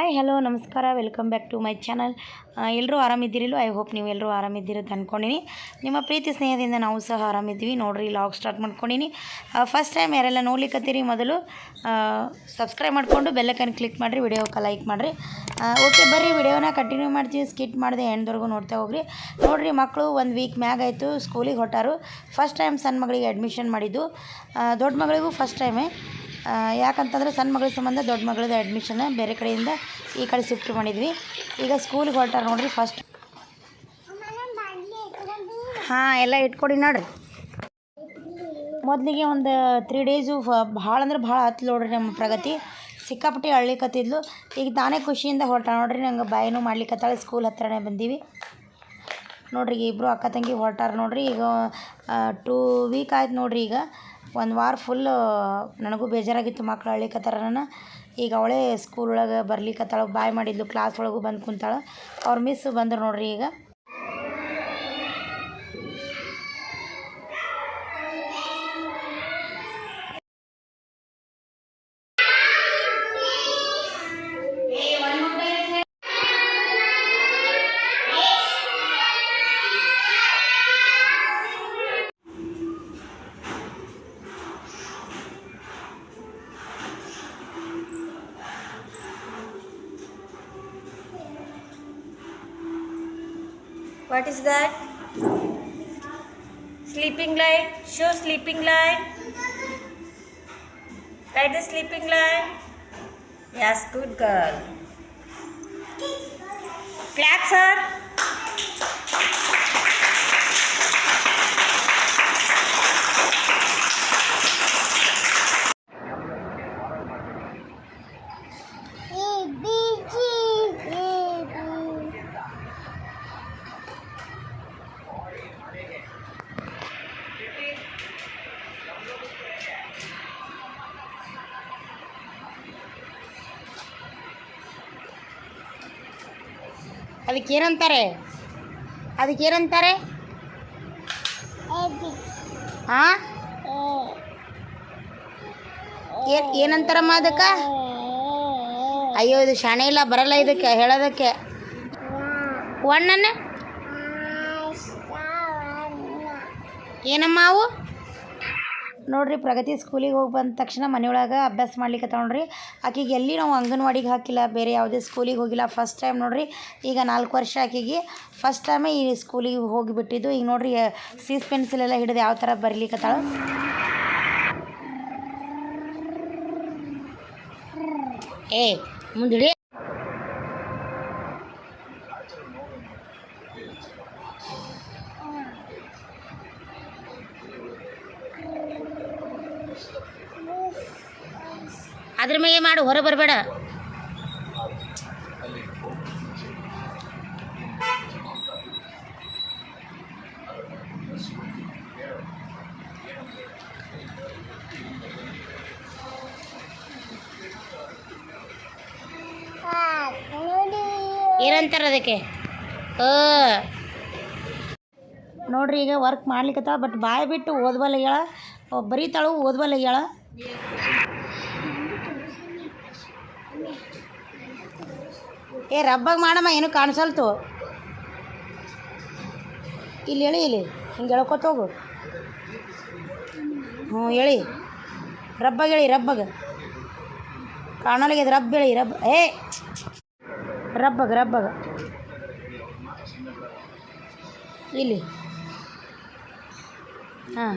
Hi hello ನಮಸ್ಕಾರ welcome back to my channel ಎಲ್ಲರೂ ಆರಾಮಿದ್ದೀರಿಲ್ಲೋ ಐ ಹೋಪ್ ನೀವು ಎಲ್ಲರೂ ಅಂತ ಅಂದ್ಕೊಂಡಿನಿ ನಿಮ್ಮ ಪ್ರೀತಿ ಸ್ನೇಹದಿಂದ ನಾವು ಸಹ ಆರಾಮಿದ್ದೀವಿ. ನೋಡಿರಿ ಲಾಗ್ ಸ್ಟಾರ್ಟ್ ಮಾಡ್ಕೊಂಡಿನಿ. ಫಸ್ಟ್ ಟೈಮ್ ಯಾರೆಲ್ಲ ನೋಡ್ಲಿಕ್ಕತ್ತೀರಿ ಮೊದಲು ಸಬ್ಸ್ಕ್ರೈಬ್ ಮಾಡಿಕೊಂಡು ಬೆಲ್ಲಕ್ಕನ್ನು ಕ್ಲಿಕ್ ಮಾಡಿರಿ ವಿಡಿಯೋಕ್ಕೆ ಲೈಕ್ ಮಾಡಿರಿ. ಓಕೆ ಬರ್ರಿ ವಿಡಿಯೋನ ಕಂಟಿನ್ಯೂ ಮಾಡ್ತೀವಿ. ಸ್ಕಿಟ್ ಮಾಡಿದೆ ಎಂಡ್ವರೆಗೂ ನೋಡ್ತಾ ಹೋಗ್ರಿ. ನೋಡಿರಿ ಮಕ್ಕಳು ಒಂದು ವೀಕ್ ಮ್ಯಾಗ್ ಆಯಿತು ಸ್ಕೂಲಿಗೆ ಹೊಟ್ಟಾರು ಫಸ್ಟ್ ಟೈಮ್ ಸಣ್ಣ ಮಗಳಿಗೆ ಅಡ್ಮಿಷನ್ ಮಾಡಿದ್ದು. ದೊಡ್ಡ ಮಗಳಿಗೂ ಫಸ್ಟ್ ಟೈಮೇ ಯಾಕಂತಂದರೆ ಸಣ್ಣ ಮಗಳ ಸಂಬಂಧ, ದೊಡ್ಡ ಮಗಳದ್ದು ಅಡ್ಮಿಷನ್ ಬೇರೆ ಕಡೆಯಿಂದ ಈ ಕಡೆ ಶಿಫ್ಟ್ ಮಾಡಿದ್ವಿ. ಈಗ ಸ್ಕೂಲಿಗೆ ಹೊರಟಾರ ನೋಡ್ರಿ ಫಸ್ಟ್ ಹಾಂ, ಎಲ್ಲ ಇಟ್ಕೊಡಿ ನೋಡ್ರಿ. ಮೊದಲಿಗೆ ಒಂದು ತ್ರೀ ಡೇಸು ಭಾಳ ಅಂದ್ರೆ ಭಾಳ ಹತ್ತು ನೋಡ್ರಿ ನಮ್ಮ ಪ್ರಗತಿ. ಸಿಕ್ಕಾಪಟ್ಟಿ ಅಳ್ಲಿಕತ್ತಿದ್ಲು ಈಗ ತಾನೇ ಖುಷಿಯಿಂದ ಹೊರಟ ನೋಡ್ರಿ, ನಂಗೆ ಬಾಯಿನೂ ಮಾಡ್ಲಿಕ್ಕತ್ತಾಳೆ ಸ್ಕೂಲ್ ಹತ್ರನೇ ಬಂದೀವಿ. ನೋಡ್ರಿ ಇಬ್ಬರು ಅಕ್ಕ ತಂಗಿ ಹೊರಟಾರ ನೋಡ್ರಿ. ಈಗ ಟೂ ವೀಕ್ ಆಯ್ತು ನೋಡ್ರಿ ಈಗ. ಒಂದು ವಾರ ಫುಲ್ ನನಗೂ ಬೇಜಾರಾಗಿತ್ತು ಮಕ್ಳು ಅಳ್ಲಿಕತ್ತಾರನ ಈಗ ಅವಳೇ ಸ್ಕೂಲ್ ಒಳಗೆ ಬರ್ಲಿಕ್ಕತ್ತಾಳು ಬಾಯ್ ಮಾಡಿದ್ಲು ಕ್ಲಾಸ್ ಒಳಗೂ ಬಂದು ಕುಂತಾಳೆ. ಅವ್ರ ಮಿಸ್ ಬಂದರು ನೋಡ್ರಿ ಈಗ. What is that? Sleeping light. Show sleeping light. Write the sleeping light. Yes, good girl. Clap, sir. ಅದಕ್ಕೆ ಏನಂತಾರೆ ಅದಕ್ಕೆ ಏನಂತಾರೆ ಹಾಂ ಏನ್ ಏನಂತಾರಮ್ಮ ಅದಕ್ಕೆ? ಅಯ್ಯೋ ಇದು ಶಾಣೆ ಇಲ್ಲ ಬರಲ್ಲ ಇದಕ್ಕೆ ಹೇಳೋದಕ್ಕೆ. ಒಣ್ಣನ? ಏನಮ್ಮ ಅವು? ನೋಡ್ರಿ, ಪ್ರಗತಿ ಸ್ಕೂಲಿಗೆ ಹೋಗಿ ಬಂದ ತಕ್ಷಣ ಮನೆಯೊಳಗೆ ಅಭ್ಯಾಸ ಮಾಡ್ಲಿಕ್ಕೆ ನೋಡ್ರಿ ಆಕೆಗೆ ಎಲ್ಲಿ ನಾವು ಅಂಗನವಾಡಿಗೆ ಹಾಕಿಲ್ಲ, ಬೇರೆ ಯಾವುದೇ ಸ್ಕೂಲಿಗೆ ಹೋಗಿಲ್ಲ ಫಸ್ಟ್ ಟೈಮ್ ನೋಡ್ರಿ. ಈಗ ನಾಲ್ಕು ವರ್ಷ ಆಕೆಗೆ ಫಸ್ಟ್ ಟೈಮೇ ಈ ಸ್ಕೂಲಿಗೆ ಹೋಗಿಬಿಟ್ಟಿದ್ದು. ಈಗ ನೋಡ್ರಿ ಸೀಸ್ ಪೆನ್ಸಿಲ್ ಎಲ್ಲ ಹಿಡಿದು ಯಾವ ಥರ ಬರ್ಲಿಕ್ಕತ್ತಾಳ ಏ ಮುಂದಿಡಿ ಅದ್ರ ಮೇಲೆ ಮಾಡು, ಹೊರ ಬರಬೇಡ. ಏನಂತಾರ ಅದಕ್ಕೆ? ನೋಡ್ರಿ ಈಗ ವರ್ಕ್ ಮಾಡ್ಲಿಕ್ಕೆ ಬಟ್ ಬಾಯ್ ಬಿಟ್ಟು ಓದ್ಬಲ್ಲ ಹೇಳ. ಬರೀತಾಳು, ಓದ್ಬಲ್ಲ ಹೇಳ. ಏ, ರಬ್ಬಾಗ ಮಾಡಮ್ಮ, ಏನು ಕಾಣಿಸಲ್ತು? ಇಲ್ಲಿ ಹೇಳಿ ಇಲ್ಲಿ. ಹಿಂಗೆ ಹೇಳ್ಕೊತ ಹೋಗು. ಹ್ಞೂ ಹೇಳಿ ರಬ್ಬಾಗ ಹೇಳಿ ರಬ್ಬಗ. ಕಾಣಲಿಗೆ ರಬ್ಬ ಹೇಳಿ ರಬ್ಬ. ಏ! ರಬ್ಬಗ ರಬ್ಬಗ. ಇಲ್ಲಿ. ಹಾಂ.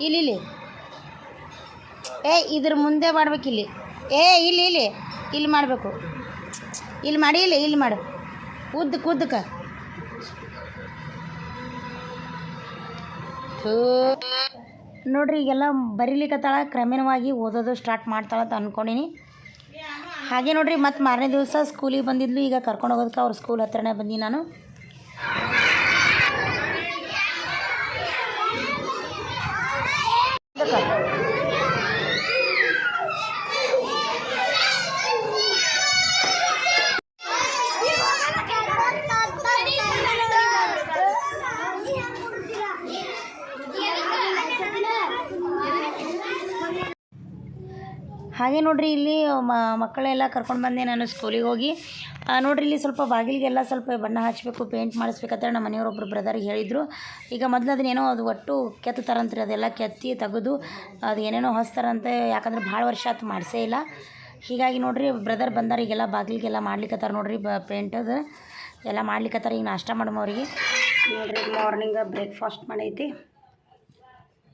ಇಲ್ಲಿ ಇಲ್ಲಿ. ಏ, ಇದ್ರ ಮುಂದೆ ಮಾಡ್ಬೇಕಿಲ್ಲಿ. ಏ, ಇಲ್ಲಿ ಇಲ್ಲಿ. ಇಲ್ಲಿ ಮಾಡಬೇಕು. ಇಲ್ಲಿ ಮಾಡಿ, ಇಲ್ಲಿ ಇಲ್ಲಿ ಮಾಡು. ಉದ್ದ ಉದ್ದಕ್ಕೆ ಥೂ. ನೋಡ್ರಿ, ಈಗೆಲ್ಲ ಬರೀಲಿಕ್ಕತ್ತಾಳ ಕ್ರಮೇಣವಾಗಿ ಓದೋದು ಸ್ಟಾರ್ಟ್ ಮಾಡ್ತಾಳ ಅಂತ ಅಂದ್ಕೊಂಡಿನಿ ಹಾಗೆ ನೋಡ್ರಿ, ಮತ್ತು ಮಾರನೇ ದಿವಸ ಸ್ಕೂಲಿಗೆ ಬಂದಿದ್ಲು, ಈಗ ಕರ್ಕೊಂಡು ಹೋಗೋದಕ್ಕೆ ಅವ್ರ ಸ್ಕೂಲ್ ಹತ್ರನೇ ಬಂದಿ ನಾನು. ಹಾಗೆ ನೋಡ್ರಿ ಇಲ್ಲಿ ಮಕ್ಕಳೆಲ್ಲ ಕರ್ಕೊಂಡು ಬಂದೆ ನಾನು ಸ್ಕೂಲಿಗೆ ಹೋಗಿ. ನೋಡಿರಿ ಇಲ್ಲಿ ಸ್ವಲ್ಪ ಬಾಗಿಲಿಗೆಲ್ಲ ಸ್ವಲ್ಪ ಬಣ್ಣ ಹಚ್ಚಬೇಕು ಪೇಂಟ್ ಮಾಡಿಸ್ಬೇಕಂತ ನಮ್ಮ ಮನೆಯವರೊಬ್ಬರು ಬ್ರದರ್ಗೆ ಹೇಳಿದರು. ಈಗ ಮೊದಲು ಅದನ್ನೇನೋ ಅದು ಒಟ್ಟು ಕೆತ್ತತಾರಂತ್ರಿ ಅದೆಲ್ಲ ಕೆತ್ತಿ ತೆಗೆದು ಅದು ಏನೇನೋ ಹೊಸ್ತಾರಂತೆ, ಯಾಕಂದ್ರೆ ಭಾಳ ವರ್ಷ ಆತು ಮಾಡಿಸೇ ಇಲ್ಲ. ಹೀಗಾಗಿ ನೋಡ್ರಿ ಬ್ರದರ್ ಬಂದಾರ, ಈಗೆಲ್ಲ ಬಾಗಿಲಿಗೆಲ್ಲ ಮಾಡ್ಲಿಕ್ಕತ್ತಾರ ನೋಡ್ರಿ, ಬ ಪೇಂಟದು ಎಲ್ಲ ಮಾಡ್ಲಿಕ್ಕತ್ತಾರ ಈಗ ನಾಷ್ಟ ಮಾಡಮ್ಮ ಅವ್ರಿಗೆ. ನೋಡ್ರಿ ಮಾರ್ನಿಂಗ್ ಬ್ರೇಕ್ಫಾಸ್ಟ್ ಮಾಡೈತಿ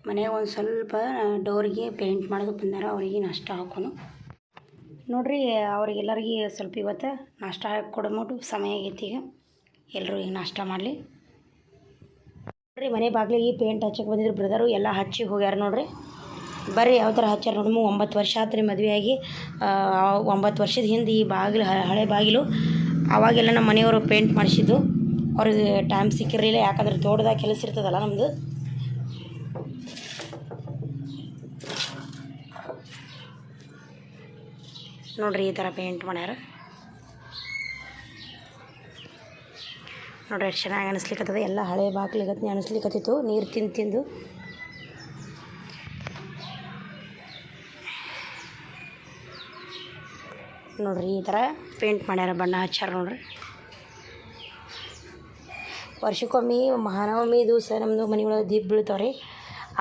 ಮನೆಗೆ ಒಂದು ಸ್ವಲ್ಪ ಡೋರಿಗೆ ಪೇಂಟ್ ಮಾಡೋದು ಬಂದಾರ, ಅವರಿಗೆ ನಾಷ್ಟ ಹಾಕೋನು. ನೋಡ್ರಿ, ಅವ್ರಿಗೆಲ್ಲರಿಗೆ ಸ್ವಲ್ಪ ಇವತ್ತು ನಾಷ್ಟ ಹಾಕಿ ಕೊಡ್ಬಿಟ್ಟು ಸಮಯ ಆಗೈತಿ ಈಗ. ಎಲ್ಲರೂ ಈಗ ನಾಷ್ಟ ಮಾಡಲಿ. ನೋಡ್ರಿ, ಮನೆ ಬಾಗಿಲಿಗೆ ಪೇಂಟ್ ಹಚ್ಚಕ್ಕೆ ಬಂದಿದ್ರು ಬ್ರದರು ಎಲ್ಲ ಹಚ್ಚಿ ಹೋಗ್ಯಾರ ನೋಡ್ರಿ. ಬರ್ರಿ ಯಾವ ಥರ ಹಚ್ಚಾರ ನೋಡಮ್ಮ ಒಂಬತ್ತು ವರ್ಷ ಆತ್ರಿ ಮದುವೆಯಾಗಿ ಒಂಬತ್ತು ವರ್ಷದ ಹಿಂದೆ ಈ ಬಾಗಿಲು, ಹಳೆ ಬಾಗಿಲು ಆವಾಗೆಲ್ಲ ನಮ್ಮ ಮನೆಯವರು ಪೇಂಟ್ ಮಾಡಿಸಿದ್ದು. ಅವ್ರಿಗೆ ಟೈಮ್ ಸಿಕ್ಕಿರಲಿಲ್ಲ, ಯಾಕಂದ್ರೆ ತೋಟದಾಗ ಕೆಲಸ ಇರ್ತದಲ್ಲ ನಮ್ಮದು ನೋಡ್ರಿ ಈ ಥರ ಪೇಂಟ್ ಮಾಡ್ಯಾರ. ನೋಡ್ರಿ ಎಷ್ಟು ಚೆನ್ನಾಗಿ ಅನಿಸ್ಲಿಕ್ಕತ್ತದ ಎಲ್ಲ ಹಳೆ ಬಾಗಿಲಿಗತ್ನೆ ಅನಿಸ್ಲಿಕ್ಕತ್ತಿತ್ತು ನೀರು ತಿಂದು ತಿಂದು. ನೋಡ್ರಿ ಈ ಥರ ಪೇಂಟ್ ಮಾಡ್ಯಾರ ಬಣ್ಣ ಹಚ್ಚಾರ ನೋಡ್ರಿ. ವರ್ಷಕ್ಕೊಮ್ಮೆ ಮಹಾನವಮಿ ದಿವಸ ನಮ್ಮದು ಮನೆ ಒಳಗೆ ದೀಪ ಬೀಳ್ತಾವ್ರಿ.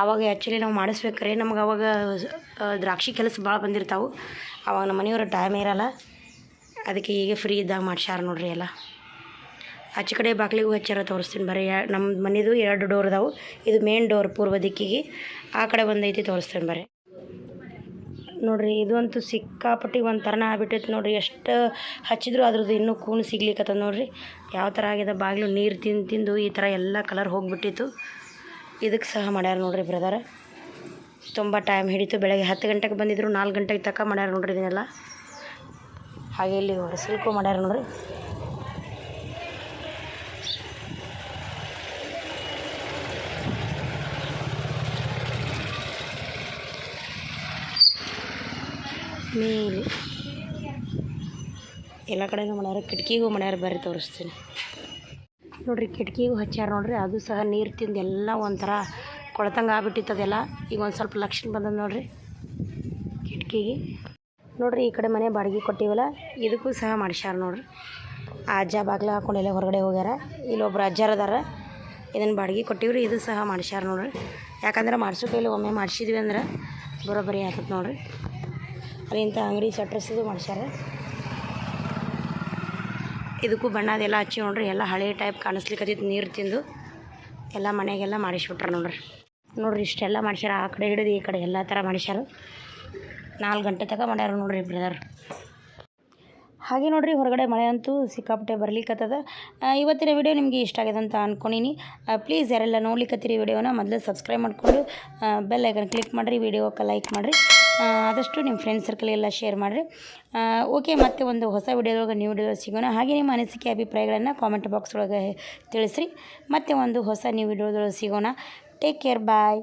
ಆವಾಗ ಆ್ಯಕ್ಚುಲಿ ನಾವು ಮಾಡಿಸ್ಬೇಕ್ರಿ, ನಮ್ಗೆ ಅವಾಗ ದ್ರಾಕ್ಷಿ ಕೆಲಸ ಭಾಳ ಬಂದಿರ್ತಾವೆ. ಅವಾಗ ನಮ್ಮ ಮನೆಯವ್ರ ಟೈಮ್ ಇರಲ್ಲ. ಅದಕ್ಕೆ ಈಗ ಫ್ರೀ ಇದ್ದಾಗ ಮಾಡ್ಸ್ಯಾರ ನೋಡ್ರಿ ಎಲ್ಲ. ಆಚೆ ಕಡೆ ಬಾಗಿಲಿಗೂ ಹಚ್ಚಾರ ತೋರಿಸ್ತೀನಿ ಬರೀ ನಮ್ಮ ಮನೆದು ಎರಡು ಡೋರ್ ಅದಾವು. ಇದು ಮೇನ್ ಡೋರ್ ಪೂರ್ವ ದಿಕ್ಕಿಗೆ. ಆ ಕಡೆ ಒಂದೈತಿ ತೋರಿಸ್ತೀನಿ ಬರೀ. ನೋಡ್ರಿ ಅಂತೂ ಸಿಕ್ಕಾಪಟ್ಟಿ ಒಂದು ಥರನ ಆಗ್ಬಿಟ್ಟೈತೆ ನೋಡ್ರಿ. ಎಷ್ಟು ಹಚ್ಚಿದ್ರು ಅದ್ರದ್ದು ಇನ್ನೂ ಕೂಣು ಸಿಗ್ಲಿಕ್ಕತ್ತದ ನೋಡ್ರಿ. ಯಾವ ಥರ ಆಗಿದೆ? ಬಾಗಿಲು ನೀರು ತಿಂದು ತಿಂದು ಈ ಥರ ಎಲ್ಲ ಕಲರ್ ಹೋಗಿಬಿಟ್ಟಿತ್ತು. ಇದಕ್ಕೆ ಸಹ ಮಾಡ್ಯಾರ ನೋಡ್ರಿ ಬ್ರದರ್ ತುಂಬ ಟೈಮ್ ಹಿಡಿತು ಬೆಳಗ್ಗೆ ಹತ್ತು ಗಂಟೆಗೆ ಬಂದಿದ್ರು, ನಾಲ್ಕು ಗಂಟೆಗೆ ತಕ್ಕ ಮಾಡ್ಯಾರ ನೋಡ್ರಿ ಇದನ್ನೆಲ್ಲ. ಹಾಗೆ ಇಲ್ಲಿ ಹೊರಸಲ್ಕು ಮಾಡ್ಯಾರ ನೋಡ್ರಿ. ಮೇಲೆ ಎಲ್ಲ ಕಡೆನೂ ಮಾಡ್ಯಾರ, ಕಿಟಕಿಗೂ ಮಾಡ್ಯಾರ, ಬರ್ರಿ ತೋರಿಸ್ತೀನಿ. ನೋಡ್ರಿ, ಕಿಟಕಿಗೂ ಹಚ್ಚಾರ ನೋಡ್ರಿ, ಅದು ಸಹ ನೀರು ತಿಂದು ಎಲ್ಲ ಒಂಥರ ಕೊಳತಂಗೆ ಆಗ್ಬಿಟ್ಟಿತ್ತು ಅದೆಲ್ಲ. ಈಗ ಒಂದು ಸ್ವಲ್ಪ ಲಕ್ಷಣ ಬಂದದ ನೋಡ್ರಿ. ಕಿಟಕಿಗೆ. ನೋಡ್ರಿ, ಈ ಕಡೆ ಮನೆ ಬಾಡಿಗೆ ಕೊಟ್ಟಿವಲ್ಲ, ಇದಕ್ಕೂ ಸಹ ಮಾಡಿಸ್ಯಾರ ನೋಡ್ರಿ. ಆ ಅಜ್ಜ ಬಾಗ್ಲ ಹಾಕೊಂಡೆಲ್ಲ ಹೊರಗಡೆ ಹೋಗ್ಯಾರ. ಇಲ್ಲೊಬ್ರು ಅಜ್ಜಾರ ಅದಾರ. ಇದನ್ನು ಬಾಡಿಗೆ ಕೊಟ್ಟಿವ್ರಿ, ಇದು ಸಹ ಮಾಡಿಸ್ಯಾರ ನೋಡ್ರಿ. ಯಾಕಂದ್ರೆ ಮಾಡ್ಸೋ ಕೈಲಿ ಒಮ್ಮೆ ಮಾಡಿಸಿದ್ವಿ ಅಂದ್ರೆ ಬರೋಬ್ಬರಿ ಆಗ್ತದೆ ನೋಡ್ರಿ. ಅಲ್ಲಿಂತ ಅಂಗಡಿ ಸಟ್ರಸ್ದು ಮಾಡಿಸ್ಯಾರ. ಇದಕ್ಕೂ ಬಣ್ಣದೆಲ್ಲ ಹಚ್ಚಿ ನೋಡ್ರಿ, ಎಲ್ಲ ಹಳೆ ಟೈಪ್ ಕಾಣಿಸ್ಲಿಕ್ಕತ್ತಿತ್ತು ನೀರು ತಿಂದು. ಎಲ್ಲ ಮನೆಗೆಲ್ಲ ಮಾಡಿಸ್ಬಿಟ್ರೆ ನೋಡ್ರಿ. ನೋಡ್ರಿ ಇಷ್ಟೆಲ್ಲ ಮಾಡಿಸ್ಯಾರ. ಆ ಕಡೆ ಹಿಡಿದು ಈ ಕಡೆ ಎಲ್ಲ ಥರ ಮಾಡ್ಸ್ಯಾರ. ನಾಲ್ಕು ಗಂಟೆ ತನಕ ಮಾಡ್ಯಾರ ನೋಡ್ರಿ ಬ್ರದರ್ ಹಾಗೆ ನೋಡ್ರಿ ಹೊರಗಡೆ ಮಳೆ ಅಂತೂ ಸಿಕ್ಕಾಪಟ್ಟೆ ಬರ್ಲಿಕ್ಕತ್ತದ ಇವತ್ತಿನ ವಿಡಿಯೋ ನಿಮಗೆ ಇಷ್ಟ ಆಗಿದೆ ಅಂತ ಅಂದ್ಕೊಂಡಿನಿ ಪ್ಲೀಸ್ ಯಾರೆಲ್ಲ ನೋಡ್ಲಿಕ್ಕತ್ತೀರಿ ವಿಡಿಯೋನ ಮೊದಲು ಸಬ್ಸ್ಕ್ರೈಬ್ ಮಾಡಿಕೊಂಡು ಬೆಲ್ ಐಕನ್ ಕ್ಲಿಕ್ ಮಾಡಿರಿ, ವಿಡಿಯೋಕ್ಕೆ ಲೈಕ್ ಮಾಡಿರಿ. ಆದಷ್ಟು ನಿಮ್ಮ ಫ್ರೆಂಡ್ಸ್ ಸರ್ಕಲ್ಗೆಲ್ಲ ಶೇರ್ ಮಾಡಿರಿ. ಓಕೆ ಮತ್ತೆ ಒಂದು ಹೊಸ ವಿಡಿಯೋದೊಳಗೆ ನ್ಯೂ ವಿಡಿಯೋ ಸಿಗೋಣ. ಹಾಗೆ ನಿಮ್ಮ ಅನಿಸಿಕೆ, ಅಭಿಪ್ರಾಯಗಳನ್ನು ಕಾಮೆಂಟ್ ಬಾಕ್ಸ್ ಒಳಗೆ ತಿಳಿಸ್ರಿ. ಮತ್ತೆ ಒಂದು ಹೊಸ ನ್ಯೂ ವಿಡಿಯೋದೊಳಗೆ ಸಿಗೋಣ. Take care bye